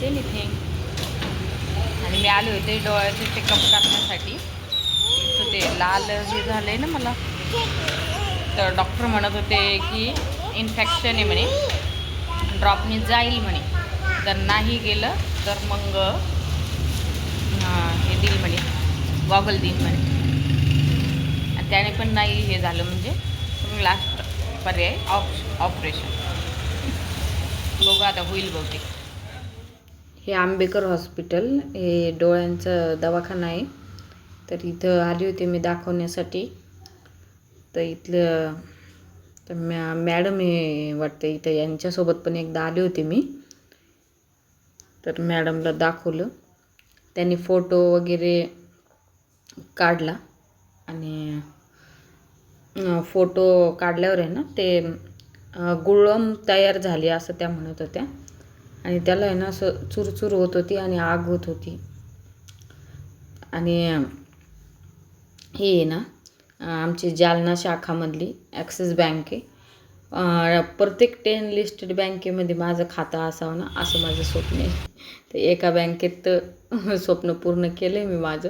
Same इथे. आणि मी आले होते डोळ्याचे चेकअप करण्यासाठी. तर ते लाल हे झालंय ना मला. तर डॉक्टर म्हणत होते की इन्फेक्शन आहे म्हणे. ड्रॉपने जाईल म्हणे. जर नाही गेलं तर मग हे देईल म्हणे. गॉगल देईल म्हणे. आणि त्याने पण नाही हे झालं म्हणजे मग लास्ट पर्याय ऑप ऑपरेशन बघू आता होईल बहुतेक. हे आंबेकर हॉस्पिटल हे डोळ्यांचं दवाखाना आहे. तर इथं आली होती मी दाखवण्यासाठी. तर इथलं तर मॅ मॅडम हे वाटतं इथं यांच्यासोबत पण एकदा आले होते मी. तर मॅडमला दाखवलं. त्यांनी फोटो वगैरे काढला. आणि फोटो काढल्यावर आहे ना ते गुळम तयार झाली असं त्या म्हणत होत्या. आणि त्याला आहे ना असं चुरचूर होत होती आणि आग होत होती. आणि हे आहे ना आमची जालना शाखामधली ॲक्सिस बँक आहे. प्रत्येक टेन लिस्टेड बँकेमध्ये माझं खातं असावं ना असं माझं स्वप्न आहे. तर एका बँकेत स्वप्न पूर्ण केलं आहे मी माझं.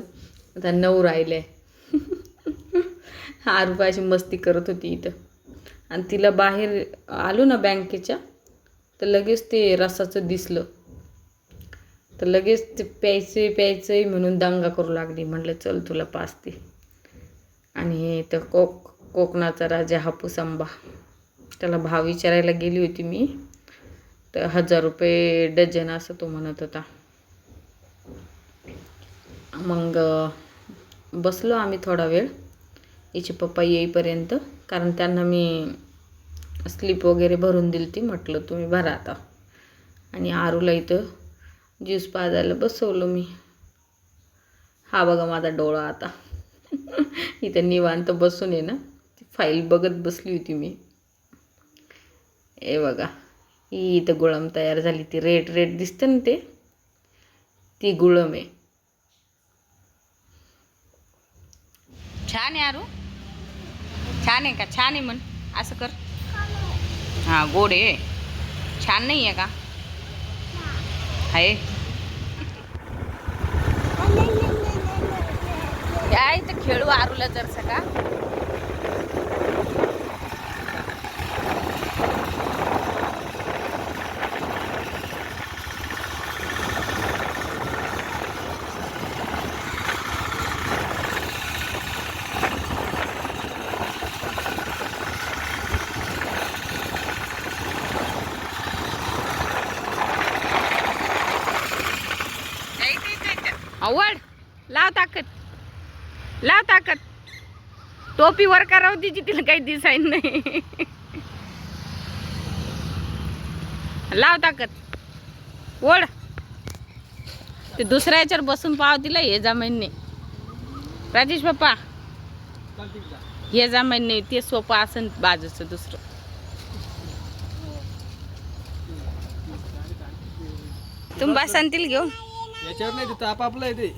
आता नऊ राहिलं. आहे हा रुपयाची मस्ती करत होती इथं. आणि तिला बाहेर आलो ना बँकेच्या तर लगेच ते रसाचं दिसलं. तर लगेच ते प्यायचे प्यायचंय म्हणून दंगा करू लागली. म्हटलं चल तुला पाचते आणि तर कोक कोकणाचा राजा हापूस आंबा त्याला भाव विचारायला गेली होती मी. तर हजार रुपये डझन असं तो म्हणत होता. मग बसलो आम्ही थोडा वेळ. हिचे पप्पा येईपर्यंत. कारण त्यांना मी स्लीप वगैरे भरून दिली ती म्हटलं तुम्ही भरा आता. आणि आरूला इथं ज्यूस पाजायला बसवलं मी. हा बघा माझा डोळा आता. इथं निवांत बसून आहे ना ती फाईल बघत बसली होती मी. ए बघा ही इथं गुळम तयार झाली ती रेड रेड दिसते ना ते? ती गुळम आहे. छान आहे आरू. छान आहे का? छान आहे म्हण. असं कर. हां गोड आहे छान नाही आहे का? आहे या इथं खेळू आरूला जरसं का आवड लाव ताकद. लाव ताकद. टोपी वर होती तिची तिला काही दिसायला नाही. लाव ताकद. ओढ ते दुसऱ्या याच्यावर बसून पाव तिला हे जमाईन नाही राजेश पप्पा. हे जमाईन नाही ते सोपं असन बाजूचं दुसरं. तुम्ही बसांतील घेऊन. याच्यावर नाही ते ताप आपला आहे ते.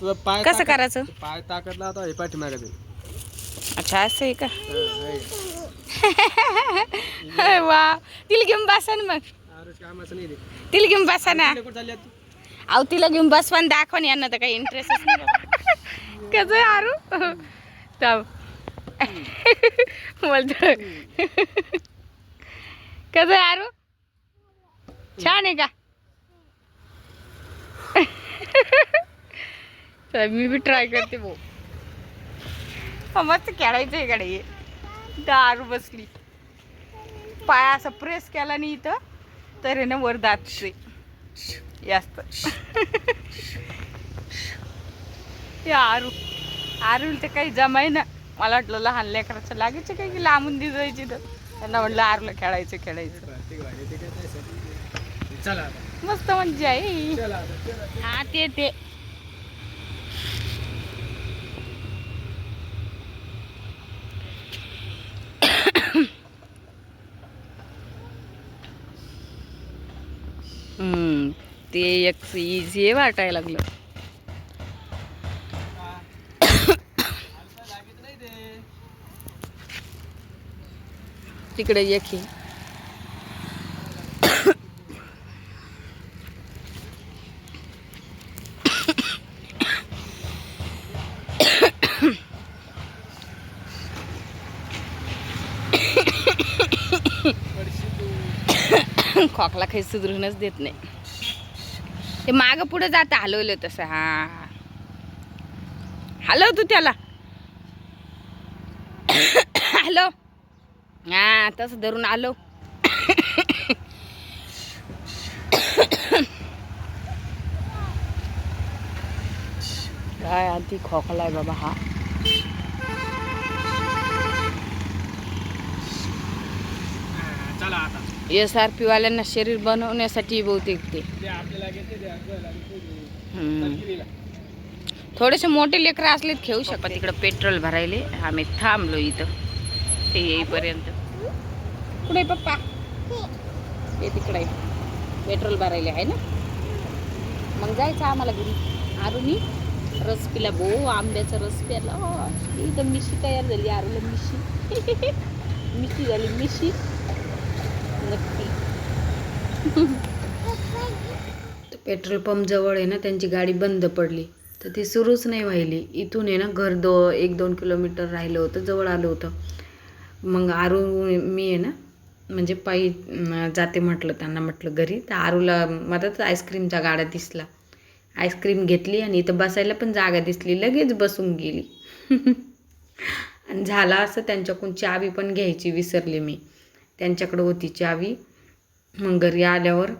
तुझा पाय कसं ताकद- करायचं? पाय ताकद लावता हे पाठीमागे अच्छा असं आहे का? वा तिला घेऊन बसा ना मग. अरे कामाचं नाही ते तिला घेऊन बसा ना. कुठे कुठे चालली आता तू? अहो तिला घेऊन बसवा आणि दाखवा ना यांना तर काही इंटरेस्टच नाही कसं आहे आरू? तर बोलतो कसं आहे आरू? छान आहे का? मी बी ट्राय करते भाऊ हा, मस्त खेळायचं आहे कडे दारू बसली. पाय असा प्रेस केला नाही इथं तर आहे ना वर दातते जास्त ते आरू आरूला ते काही जमाय ना. मला वाटलं लहान लेकराचं लागायचं काही की लांबून दिसायची तर त्यांना म्हटलं आरूला खेळायचं खेळायचं. मस्त मज्जा आहे. हा ते ते हम्म, ते एक इझी वाटायला लागलं. तिकडे एक हे खोकला काही सुधरूनच देत नाही. ते मागं पुढं जातं हलवलं तसं हा. हलव तू त्याला. हॅलो. हा तसं धरून आलो. काय आधी आहे बाबा हा चला आता एस आर पी वाल्यांना शरीर बनवण्यासाठी बहुतेक ते. थोडेसे मोठे लेकरं असलेत घेऊ शकतात तिकडं पेट्रोल भरायले आम्ही थांबलो इथं. ते येईपर्यंत. कुठे पप्पा? ते तिकडे पेट्रोल भरायले आहे ना? मग जायचं आम्हाला घरी. आरुनी रस पिला भो आंब्याचा रस प्याला इथं मिशी तयार झाली आरूला मिशी. मिशी झाली मिशी. नक्की. पेट्रोल पंप जवळ आहे ना त्यांची गाडी बंद पडली. तर ती सुरूच नाही व्हायली. इथून आहे ना घर दो एक दोन किलोमीटर राहिलं होतं जवळ आलं होतं. मग आरू मी आहे ना म्हणजे पायी जाते म्हटलं त्यांना म्हटलं घरी. तर आरूला मधात आईस्क्रीमचा गाडा दिसला आईस्क्रीम घेतली आणि इथं बसायला पण जागा दिसली लगेच बसून गेली. आणि झाला असं त्यांच्याकडून चावी पण घ्यायची विसरली मी. त्यांच्याकडं होती चावी. मग घरी आल्यावर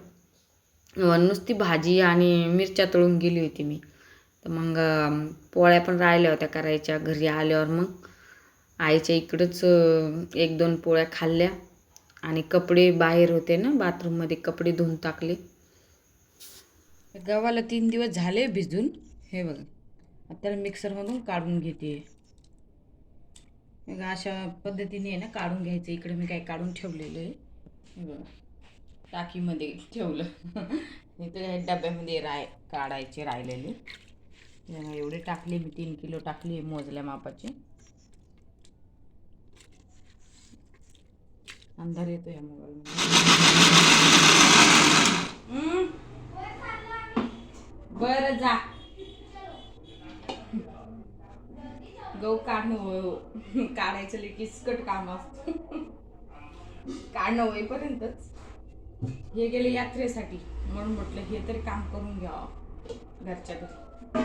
नुसती भाजी आणि मिरच्या तळून गेली होती मी. तर मग पोळ्या पण राहिल्या होत्या करायच्या. घरी आल्यावर मग आईच्या इकडंच एक दोन पोळ्या खाल्ल्या आणि कपडे बाहेर होते ना बाथरूममध्ये कपडे धुवून टाकले. गव्हाला तीन दिवस झाले भिजून. हे बघा आता मिक्सरमधून काढून घेते. मग अशा पद्धतीने आहे ना काढून घ्यायचं. इकडे मी काय काढून ठेवलेलं आहे. बघा. टाकीमध्ये ठेवलं. इथे डब्यामध्ये राय काढायचे राहिलेले. एवढे टाकले मी तीन किलो टाकले मोजल्या मापाचे. अंधार येतो या मोबाईल बरं जा. गहू काढणं हो. काढायचं लई किचकट काम असत. काढणं होईपर्यंतच. हे गेले यात्रेसाठी. म्हणून म्हटलं हे तरी काम करून घ्यावं घरच्या घरी.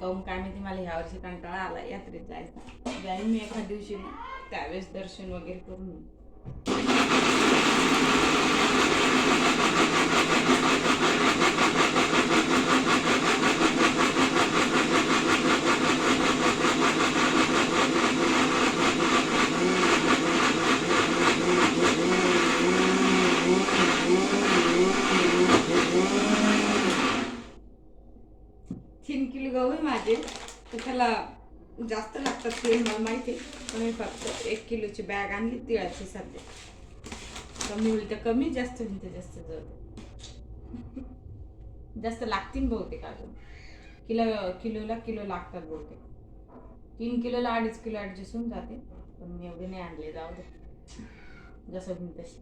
काहून काय माहिती मला ह्या वर्षी कंटाळा आला यात्रेत जायचा. जाईन मी एखाद दिवशी त्यावेळेस दर्शन वगैरे करून येईन. तीन किलो गहू आहे माझे तर त्याला जास्त ते मला माहिती आहे. पण मी फक्त एक किलोची बॅग आणली तिळाची सध्या कमी होईल तर कमी जास्त होईल तर जास्त जर जास्त लागतील बहुतेक अजून. किलो किलोला किलो लागतात बहुतेक. तीन किलोला अडीच किलो ॲडजस्ट होऊन जाते. पण मी एवढे नाही आणले जाऊ दे. जसं होईल तशी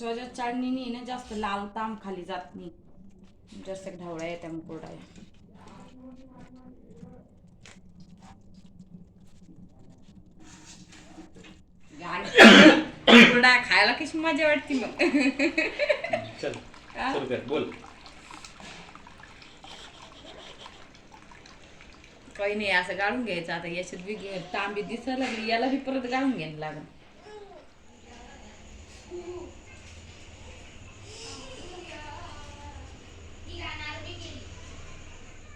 विश्वाच्या चाळणीने ना जास्त लाल ताम खाली जात नाही. जास्त ढवळ्या येत्या मुकुरड्या मुकुरड्या खायला कशी मजा वाटते मग. बोल. काही नाही असं गाळून घ्यायचं. आता याच्यात बी घे- तांबी दिसायला लागली याला बी परत गाळून घ्यायला लागेल.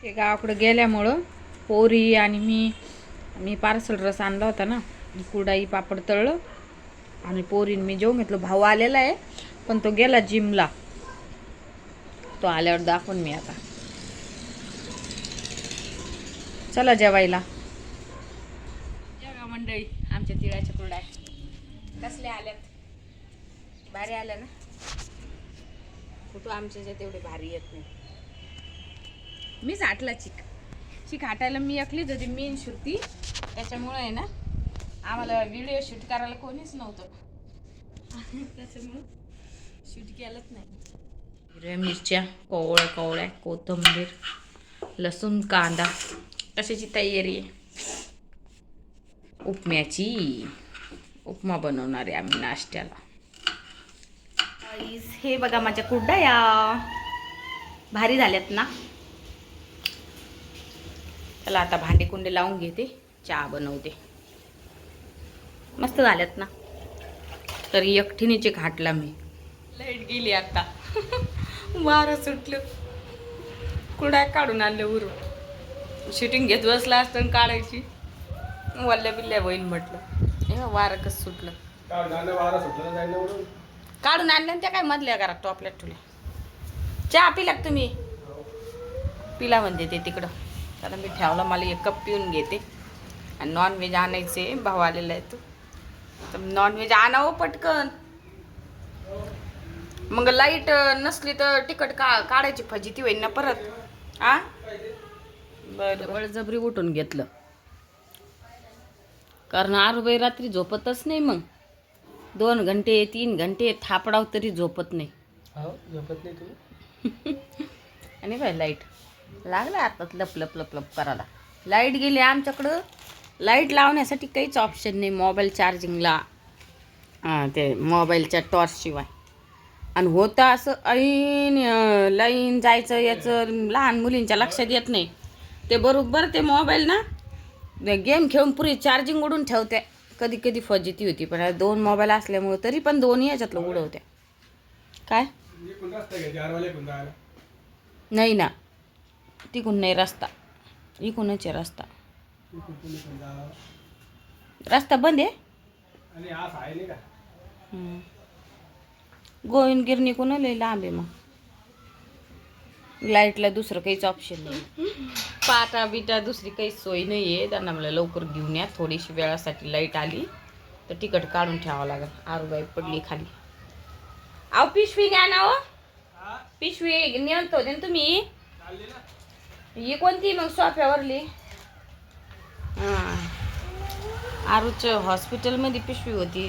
ते गावाकडं गेल्यामुळं पोरी आणि मी मी पार्सल रस आणला होता ना कुडाई पापड तळलं. आणि पोरीन मी जेवून घेतलं. भाऊ आलेला आहे पण तो गेला जिमला. तो आल्यावर दाखवून मी आता. चला जेवायला. जेवा मंडळी आमच्या तिळाच्या कुरड्या. कसले आल्यात? भारी आल्या ना? कुठं आमच्या ज्या तेवढे भारी येत नाही. मीच आटला चिक. चिक हाटायला मी एकलीच होती मेन श्रुती. त्याच्यामुळे आहे ना आम्हाला व्हिडिओ शूट करायला कोणीच नव्हतं. त्याच्यामुळं शूट केलंच नाही. हिरव्या मिरच्या कोवळ्या कोवळ्या कोथिंबीर लसूण कांदा कशाची तयारी आहे? उपम्याची. उपमा बनवणार आहे आम्ही नाश्त्याला. हे बघा माझ्या कुड्डाया भारी झाल्यात ना. चला आता भांडे कुंडे लावून घेते. चहा बनवते. मस्त झाल्यात ना. तर एकठीनेचे घाटला मी. लाइट गेली आता. वारं सुटलं. कुडा काढून आणलं उरून शूटिंग घेत बसला असतं आणि काढायची. वल्ल्या बिल्ल्या बहीण म्हटलं. हे वारं कसं सुटलं. काढून आणलं त्या काय मधल्या घरात टोपल्यात ठेवल्या. चहा पिला तुम्ही? पिला म्हणते ते तिकडं. कारण मी ठेवला मला एक कप पिऊन घेते. आणि नॉनव्हेज आणायचे भाऊ आलेला आहे तो तर नॉनव्हेज आणावं पटकन. मग लाइट नसली तर तिकट का काढायची फजिती होईल ना परत. आ? बरं बळजबरी उठून घेतलं. कारण आरुबाई रात्री झोपतच नाही मग. दोन घंटे तीन घंटे थापडाव तरी झोपत नाही. हो झोपत नाही तुम्ही? आणि काय लाइट लागला आता लप लप लप लप करायला. लाइट गेली आमच्याकडं. लाइट लावण्यासाठी काहीच ऑप्शन नाही मोबाईल चार्जिंगला ते मोबाईलच्या टॉर्चशिवाय आणि होतं असं ऐन लाईन जायचं याचं लहान मुलींच्या लक्षात येत नाही. ते बरोबर ते मोबाईल ना गेम खेळून पुरी चार्जिंग उडून ठेवते. कधी कधी फजिती होती पण दोन मोबाईल असल्यामुळे तरी पण दोन्ही याच्यातलं उडवत्या काय? नाही ना. तिकून नाही रस्ता. इकूनच आहे रस्ता. रस्ता बंद आहे? आणि आज आहे नाही का? हम्म. गोविंदगिरी निघून लय लांब आहे मग? लाईटला दुसरं काहीच ऑप्शन नाही. पाटा बिटा दुसरी काहीच सोय नाही आहे. त्यांना मला लवकर घेऊन या. थोडीशी वेळासाठी लाइट आली तर तिकट काढून ठेवावं लागेल. आरुबाई पडली खाली. अहो पिशवी घ्या ना हो. पिशवी नेलतो तुम्ही. चालली ना. ही कोणती मग सोफ्यावरली हां. आरूच्या हॉस्पिटलमध्ये पिशवी होती.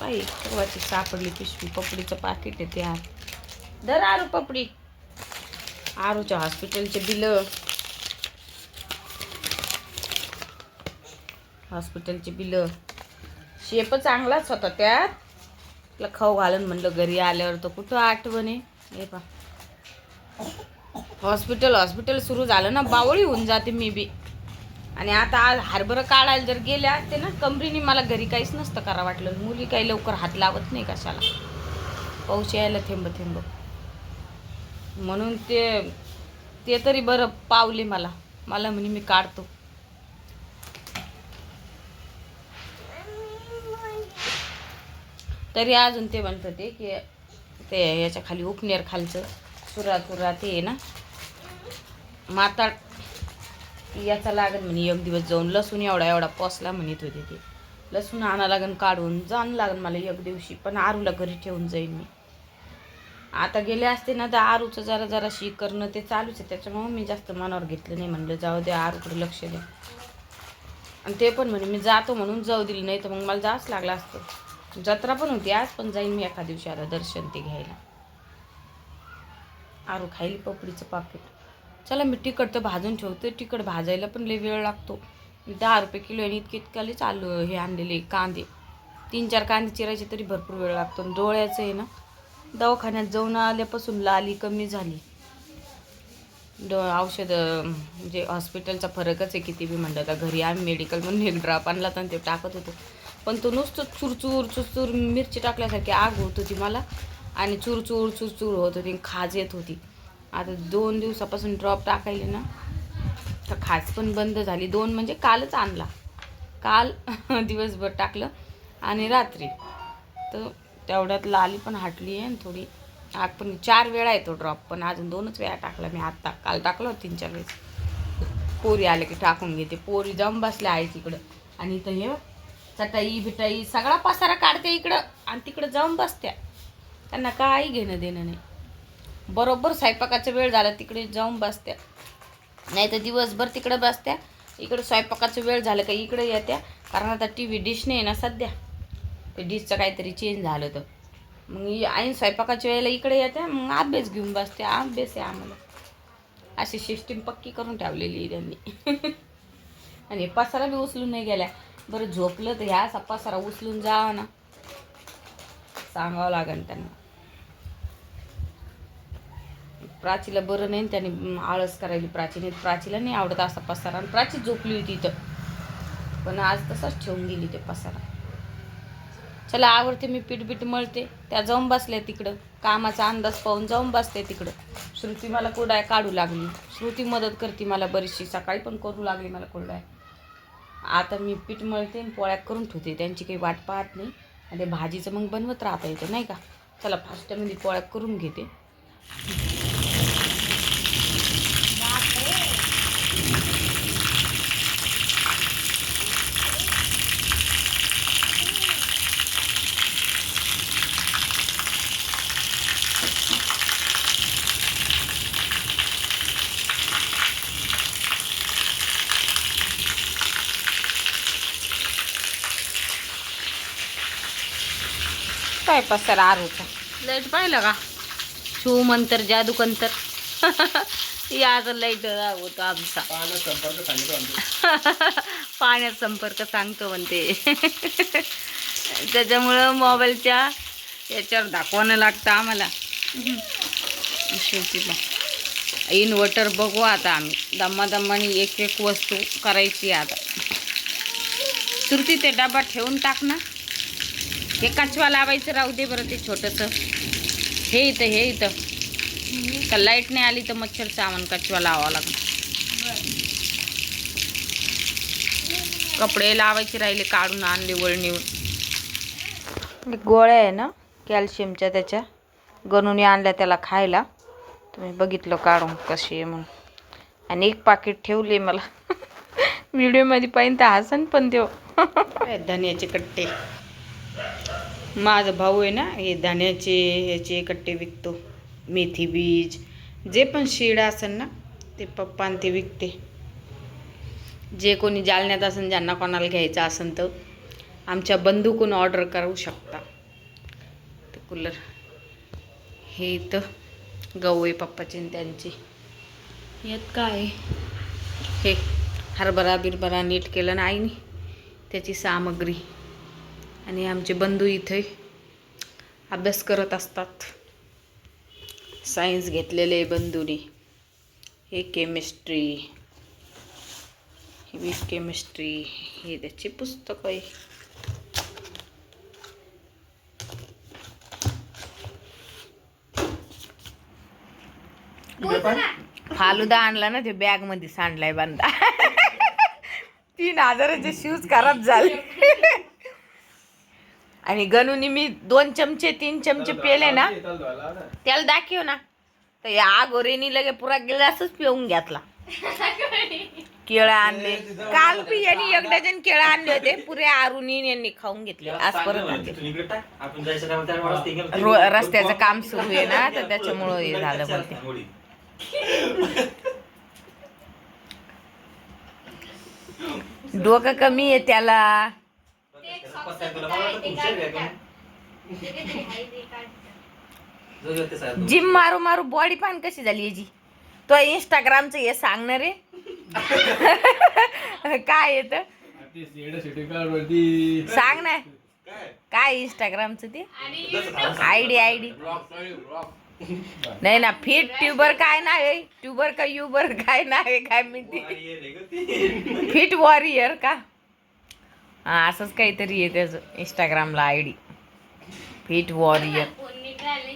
पाहिजे केव्हाची सापडली पिशवी. पपडीचं पाकिट आहे त्या दर आरू पपडी. आरूच्या हॉस्पिटलचे बिलं. हॉस्पिटलचे बिलं. शेप चांगलाच होता त्यात. तुला खाऊ घालून म्हणलं घरी आल्यावर तर कुठं आठवण आहे? हे पा हॉस्पिटल हॉस्पिटल सुरू झालं ना बावळी होऊन जाते मी बी. आणि आता आज हरभरं काढायला जर गेल्या ते ना कमरीने मला घरी काहीच नसतं करा वाटलं. मुली काही लवकर हात लावत नाही कशाला. पाऊस यायला थेंब थेंब. म्हणून ते ते तरी बरं पावले मला. मला म्हणे मी काढतो. तरी अजून ते म्हणत होते की ते याच्या खाली उपनेर खालचं सुरा कुरा ते आहे ना. माता याचा लागन म्हणे एक दिवस जाऊन लसूण एवढा एवढा पोसला म्हणत होते ते. लसूण आणा लागन काढून जाणं लागन मला एक दिवशी पण आरूला घरी ठेवून जाईन मी. आता गेले असते ना तर आरूचं जरा जरा शी करणं ते चालूच आहे त्याच्यामुळं मी जास्त मनावर घेतलं नाही म्हणलं जाऊ द्या आरूकडे लक्ष द्या. आणि ते पण म्हणे मी जातो म्हणून जाऊ दिली नाही तर मग मला जावंच लागलं असतं. जत्रा पण होती आज पण जाईन मी एका दिवशी आता दर्शन ते घ्यायला. आरू खायली पपडीचं पाकिट. चला मी तिखट तर भाजून ठेवते तिखट भाजायला पण लई वेळ लागतो. मी दहा रुपये किलो आणि इतके इतकाले चालू हे आणलेले कांदे. तीन चार कांदे चिरायचे तरी भरपूर वेळ लागतो. आणि डोळ्याचं आहे ना दवाखान्यात जाऊन आल्यापासून लाली कमी झाली. ड औषधं म्हणजे हॉस्पिटलचा फरकच आहे किती बी म्हणलं तर. घरी आम्ही मेडिकल म्हणून एक ड्रॉप आणला तर ते टाकत होतो. पण तो नुसतं चुरचूर चुरचूर मिरची टाकल्यासारखी आग होत होती मला. आणि चूरचूर चूरचूर होत होती खाज येत होती. आता दोन दिवसापासून ड्रॉप टाकायले ना तर खाज पण बंद झाली. दोन म्हणजे कालच आणला. काल दिवसभर टाकलं आणि रात्री. तर तेवढ्यात लाली पण हाटली आहे थोडी आग पण चार वेळा येतो ड्रॉप पण अजून दोनच वेळा टाकला मी. आत्ता काल टाकलं होतं तीन चार वेळेस. पोरी आले की टाकून घेते. पोरी जाऊन बसल्या आहे तिकडं आणि इथं हे चटाई बिटाई सगळा पसारा काढते इकडं आणि तिकडं जाऊन बसत्या. त्यांना काही घेणं देणं नाही. बरोबर स्वयंपाकाचा वेळ झाला तिकडे जाऊन बसत्या. नाही तर दिवसभर तिकडं बसत्या. इकडं स्वयंपाकाचं वेळ झालं का इकडे येत्या. कारण आता टी व्ही डिश नाही ना सध्या. ते डिशचं काहीतरी चेंज झालं तर मग आई स्वयंपाकाच्या वेळेला इकडे येत्या मग अभ्यास घेऊन बसते अभ्यास आहे आम्हाला. अशी सिस्टीम पक्की करून ठेवलेली आहे त्यांनी. आणि पसारा बी उचलून नाही गेल्या. बरं झोपलं तर ह्या असा पसारा उचलून जावा ना. सांगावं लागेल त्यांना. प्राचीला बरं नाही त्याने आळस करायली प्राचीने. प्राचीला नाही आवडत असा पसारा आणि प्राची झोपली होती इथं. पण आज तसाच ठेवून गेली ते पसारा. चला आवडते मी पीठ बीठ मळते. त्या जाऊन बसल्या तिकडं. कामाचा अंदाज पाहून जाऊन बसते तिकडं. श्रुती मला कुरडाय काढू लागली. श्रुती मदत करते मला बरीचशी. सकाळी पण करू लागली मला कुरडाय. आता मी पीठ मळते आणि पोळ्या करून ठेवते. त्यांची काही वाट पाहत नाही. आणि भाजीचं मग बनवत राहता येतं नाही का? चला फास्टमध्ये पोळ्या करून घेते. काय पसारा आरूचा लाइट पाहिलं का? शिव मंतर जादू कंतर याच लाइट होतो आमचा. पाण्यात संपर्क सांगतो म्हणते. त्याच्यामुळं मोबाईलच्या याच्यावर दाखवायला लागतं आम्हाला. शेवटीला इन्व्हर्टर बघू आता आम्ही. दम्मादम्माने एक एक वस्तू करायची आता. श्रुती ते डबा ठेवून टाक ना. हे कचवा लावायचं राहू दे बरं ते छोटंसं. हे इथं हे इथं. का लाइट नाही आली तर मच्छर सामान कचवा लावावा लागणार कपडे लावायचे राहिले काढून आणले वळणीवर गोळ्या आहे ना कॅल्शियमच्या त्याच्या. गणुनी आणल्या त्याला खायला. तुम्ही बघितलं काढून कशी आहे म्हणून. आणि एक पाकिट ठेवले मला. व्हिडिओमध्ये पाहिजे तर हसन पण देव धन्याचे कट्टे. माझा भाऊ आहे ना हे धान्याचे ह्याचे कट्टे विकतो. मेथी बीज जे पण शिड असेल ना ते पप्पान ते विकते. जे कोणी जालन्यात असेल ज्यांना कोणाला घ्यायचं असेल तर आमच्या बंधूकून ऑर्डर करू शकता. ते कूलर हे इथं गहू आहे पप्पाचे आणि त्यांचे. यात काय आहे? हे हरभरा बिरभरा नीट केलं ना आईने त्याची सामग्री. आणि आमचे बंधू इथे अभ्यास करत असतात. सायन्स घेतलेले बंधूने. हे केमिस्ट्री ही केमिस्ट्री हे त्याची पुस्तक आहे. फालुदा आणला ना ते बॅगमध्ये सांडलाय बांधा तीन हजाराचे शूज खराब झाले. आणि गणूनी मी दोन चमचे तीन चमचे पेले ना त्याला दाखव ना. तर या आगोरेनी लगे पुरा गिलासच पिऊन घेतला. केळं आणले. काल बी यांनी एक डझन केळं आणले होते. पुरे आरुनी यांनी खाऊन घेतले. आज परत आणले. रो- रस्त्याचं काम सुरू आहे ना तर त्याच्यामुळं हे झालं बोलते. डोकं कमी आहे त्याला. पत्ता तुला. मला वाटतं तुमच्या घरी आहे का? जो जो ते साहेब. जिम मारू मारू बॉडी पान कशी झाली याची? तो इंस्टाग्रामचं हे सांगणार आहे. काय येत. सांग ना काय इंस्टाग्रामचं ते? आयडी आयडी नाही ना फिट ट्युबर काय नाव आहे. ट्युबर का युबर काय नाव आहे काय माहिती. ती. फिट वॉरियर का? हा असंच काहीतरी आहे त्याचं इंस्टाग्रामला आय डी फिट वॉरियर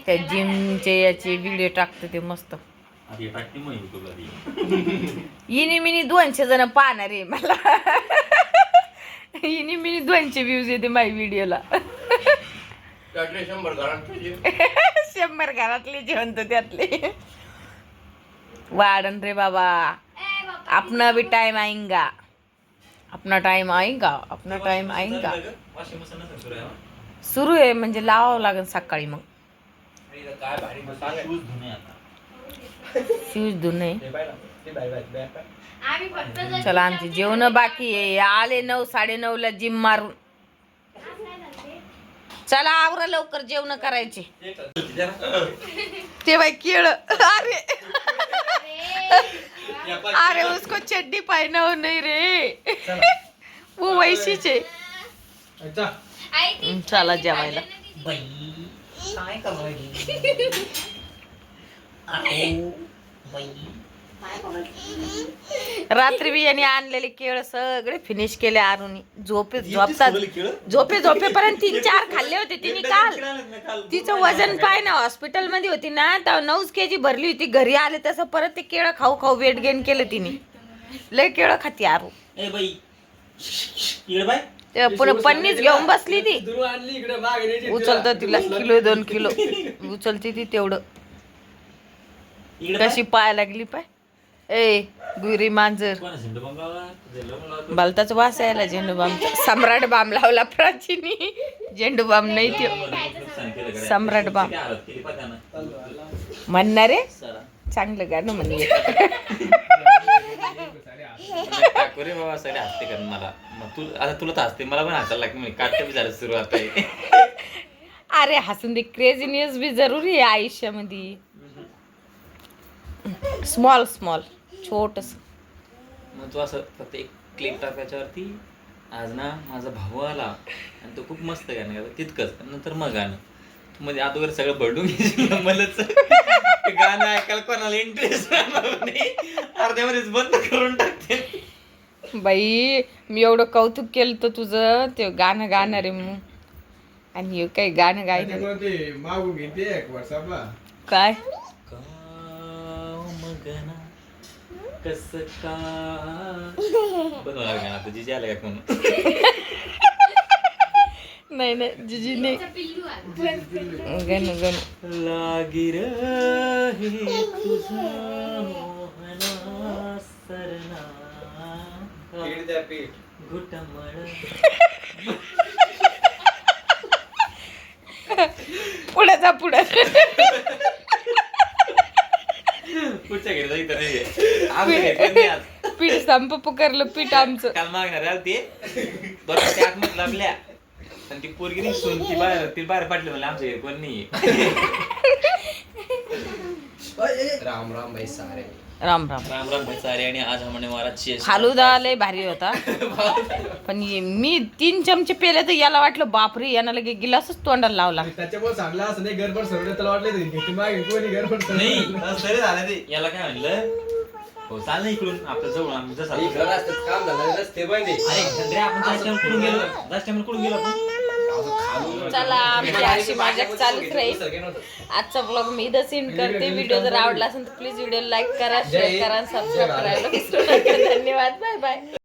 त्या जिमचे याचे व्हिडिओ टाकतं ते मस्त. इनी मिनी दोनशे जण पाहणार आहे मला. इनी मिनी दोनशे व्ह्यूज येते माझ्या व्हिडिओला शंभर घरातले जेवण त्यातले. वाढन रे बाबा. अपना भी टाइम आएगा अपना टाइम आएगा अपना टाइम आएगा। सुरू आहे, हा? सुरू आहे म्हणजे लावावं लागेल सकाळी मग. Shoes धुणे चला आमची जेवण बाकी आहे. आले नऊ साडे नऊ ला जिम मारून? चला आवरा लवकर जेवण करायचे. ते बाई केळ. अरे. अरे, अरे उसको चड्डी पहना हो नहीं रे. वो वैशीच. चला जेवायला. तिने. रात्री बी यांनी आणलेले केळ सगळे फिनिश केले आरुनी झोपे झोपतात झोपे झोपेपर्यंत तीन चार खाल्ले होते तिने काल. तिचं वजन पाय ना हॉस्पिटलमध्ये होती ना तेव्हा नऊच के जी भरली होती. घरी आले तसं परत ते केळं खाऊ खाऊ वेट गेन केलं तिने. लय केळं खाती आरू ए बाई. इकडे बाय. ते पुन्हा पन्नीस घेऊन बसली ती. उचलत तिला किलो दोन किलो. उचलती ती तेवढं. इकडे कशी पाया लागली पाय. ए गुरी मांजर. बालताच वास यायला झेंडू बामचा सम्राट बाम लावला प्राचीनी. झेंडू बाम नाही ते सम्राट बाम. म्हणणार रे चांगलं गाणं म्हणले रे बाबा सगळे हसते कर मला. मग तू आता तुला तर हसते मला पण हसायला लागते. म्हणजे झालं अरे हसून दे. क्रेझीनेस बी जरुरी आहे आयुष्यामध्ये. स्मॉल स्मॉल छोटस. मग तू असं फक्त एक क्लिक टाक त्याच्यावरती आज ना माझा भाऊ आला आणि तो खूप मस्त गाणं गातो. तितकंच. नंतर मग गाणं. तू म्हणजे अगोदर सगळं भरडून घेशील मलाच. ते गाणं ऐकायला कोणाला इंटरेस्ट नाही. अर्ध्यामध्येच बंद करून टाकते. बाई मी एवढं कौतुक केलं तर तुझं ते गाणं गाणार आहे म्हणून आणि हे काही गाणं ते मागून घेते एक व्हॉट्सअपला काय? मगना? कस का बनवा गाणं आता जिजे आलं का म्हणून नाही नाही जिजी नाही. गण गण. लागी रहे तुझा मोहना सरना. पीठ द्या पीठ. घुटमळ. पुढे जा पुढे. पुढच्या नाही आहे. आम्ही घेतलं नाही आज. पीठ संप पुकारलं पीठ आमचं काल मागणार आलं ते बरं ते आतमध्ये लागल्या आणि ती पोरगी नाही सोन ती बाहेर ती बाहेर पाडली म्हणलं आमच्या घरी कोण नाही राम राम भाई सारे। राम राम। राम राम भाई सारे आणि आज हमने चेस फालुदा लय भारी होता. पण मी तीन चमचे पेले तर याला वाटलं बापरे यानं लगे गिलासच तोंडाला लावला. त्याच्यामुळे सांगला असं नाही गडबड सरळ त्याला वाटलं तरी मागे कोणी गडबड नाही सरे झालं ते. याला काय म्हणलं? हो चाल ना इकडून आपल्या जवळ आम्ही जसं काम झालं रस्ते बंद अरे संध्या आपण जास्त कुठून गेलो? जास्त कुठून गेलो आपण? चला आमची अशी मजाक चालूच राहील. आजचा ब्लॉग मी इथं सेंड करते. व्हिडिओ जर आवडला असेल तर प्लीज व्हिडिओ लाईक करा शेअर करा सबस्क्राईब करायला विसरू नका. धन्यवाद. Bye bye